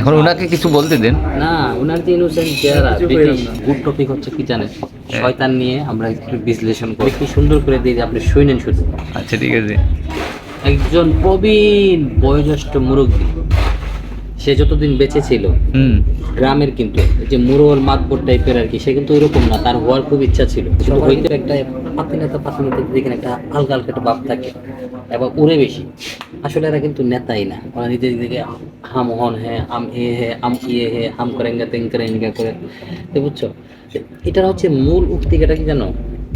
এখন ওনাকে কিছু বলতে দেন। না ওনার যে ইনোসেন্ট চেহারা গুড টপিক হচ্ছে কি জানেন? শয়তান নিয়ে আমরা একটু বিশ্লেষণ করি। কি সুন্দর করে দিয়ে যে আপনি শুনেন শুধু। আচ্ছা ঠিক আছে। একজন প্রবীণ বয়োজ্যেষ্ঠ মুরব্বী। সে যতদিন বেঁচে ছিল। হুম। গ্রামের কিন্তু যে মুরল মাতবর টাইপের আর কি সে কিন্তু ওইরকম না তার হওয়ার খুব ইচ্ছা ছিল। হইতে একটা পাতিনেতা পাতিনেতা দেখেন একটা হালকা হালকা একটা ভাব থাকে এবং উড়ে বেশি। আসলে এরা কিন্তু নেতাই না ওরা নিজের দিকে হাম হন হ্যাঁ আম এ হে আম ইয়ে হে হাম করেঙ্গা তেং করেঙ্গা করে। তো বুঝছ? এটার হচ্ছে মূল উক্তিকাটা কি জানো?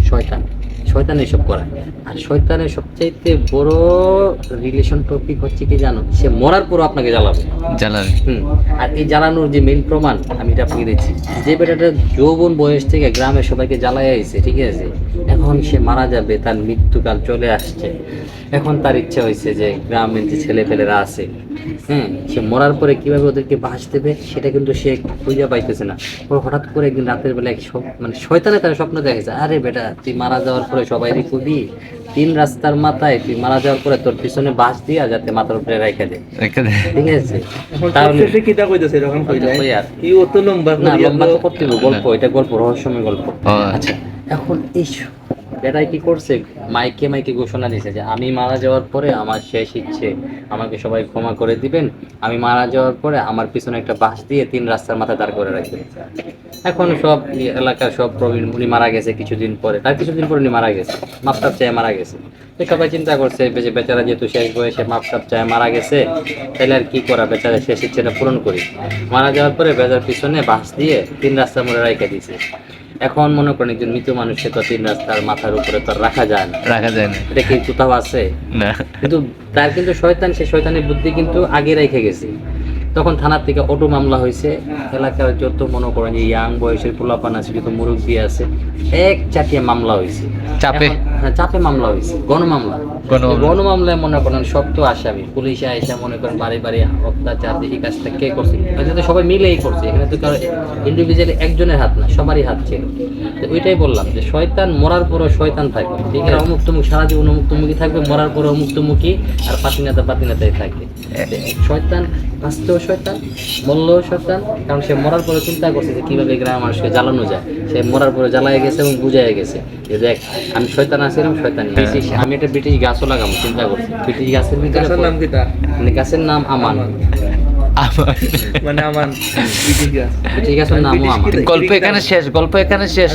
শয়তান। শয়তান এসব করায় আর শয়তানের সবচাইতে বড় রিলেশন টপিক হচ্ছে কি জানো? সে মরার পরও আপনাকে জ্বালাবে। জ্বালাবে। হুম। আর এই জ্বালানোর যে মেন প্রমাণ আমি এটা আপনাকে দিচ্ছি। যে বেটাটা যৌবন বয়স থেকে গ্রামের সবাইকে জ্বালাই আইছে ঠিক আছে? এখন সে মারা যাবে তার মৃত্যুকাল চলে আসছে। এখন তার ইচ্ছা হয়েছে যে গ্রামের যে ছেলেপেলেরা আছে হ্যাঁ সে মরার পরে কীভাবে ওদেরকে বাস দেবে সেটা কিন্তু সে খুঁজে পাইতেছে না। হঠাৎ করে একদিন রাতের বেলা এক মানে শয়তানে তার স্বপ্ন দেখেছে আরে বেটা তুই মারা যাওয়ার পরে সবাই কবি তিন রাস্তার মাথায় তুই মারা যাওয়ার পরে তোর পিছনে বাস দিয়া যাতে মাথার উপরে রেখে দে। ঠিক আছে? তাহলে তাহলে কি দা কইতাছে এরকম কইলে? কি অত লম্বা না লম্বা তো তো- করতে গল্প এটা গল্প রহস্যময় গল্প। আচ্ছা। এখন এই বেটাই কি করছে? মাইকে মাইকে ঘোষণা দিয়েছে যে আমি মারা যাওয়ার পরে আমার শেষ ইচ্ছে, আমাকে সবাই ক্ষমা করে দিবেন। আমি মারা যাওয়ার পরে আমার পিছনে একটা বাঁশ দিয়ে তিন রাস্তার মাথায় দাঁড় করে রাখবেন। এখন সব এলাকার সব প্রবীণ উনি মারা গেছে কিছুদিন পরে। তার কিছুদিন পরে উনি মারা গেছে মাপটাপ চেয়ে মারা গেছে। তো সবাই চিন্তা করছে যে বেচারা যেহেতু শেষ বয়সে মাপটাপ চায় মারা গেছে, তাহলে আর কি করা? বেচারা শেষ ইচ্ছেটা পূরণ করি। মারা যাওয়ার পরে বেচার পিছনে বাঁশ দিয়ে তিন রাস্তার মোড়ে রেখে দিছে। এখন মনে করেন একজন মৃত মানুষকে তো তিন রাস্তার মাথার উপরে তো রাখা যায় না। রাখা যায় না। এটা কি কোথাও আছে? না। কিন্তু তার কিন্তু শয়তান সে শয়তানের বুদ্ধি কিন্তু আগে রেখে গেছে। তখন থানার থেকে অটো মামলা হয়েছে। এলাকার যত মনে করেন যে ইয়াং বয়সের পোলাপান আছে যত মুরব্বী আছে এক চাটিয়ে মামলা হয়েছে। চাপে? হ্যাঁ চাপে মামলা হয়েছে গণমামলা। গণমামলা। গণমামলায় মনে করেন সব তো আসামি। পুলিশে আইসা মনে করেন বাড়ি বাড়ি অত্যাচার দেখি কাজটা কে করছে। তো সবাই মিলেই করছে এখানে তো কারও ইন্ডিভিজুয়ালি একজনের হাত না সবারই হাত ছিল। তো ওইটাই বললাম যে শয়তান মরার পরও শয়তান থাকবে। ঠিক আছে? অমুক্তমুখ সারা জীবন অমুক্তমুখী থাকবে মরার পরে অমুক্তমুখী আর পাতিনেতা পাতিনেতাই থাকবে। শয়তান বাঁচতেও শয়তান মরলেও শয়তান কারণ সে মরার পরে চিন্তা করছে যে কীভাবে গ্রামের মানুষকে জ্বালানো যায়। সে মরার পরে জ্বালায় গেছে এবং বুঝাই গেছে যে দেখ আমি শয়তান আছিলাম শয়তান আমি একটা ব্রিটিশ গাছও লাগাবো চিন্তা করছি ব্রিটিশ গাছের ভিতরে গাছের নাম মানে গাছের নাম আমান। আমার মানে আমার ব্রিটিশ গাছ। ব্রিটিশ গাছের নামও ব্রিটিশ গল্প এখানে শেষ গল্প এখানে শেষ।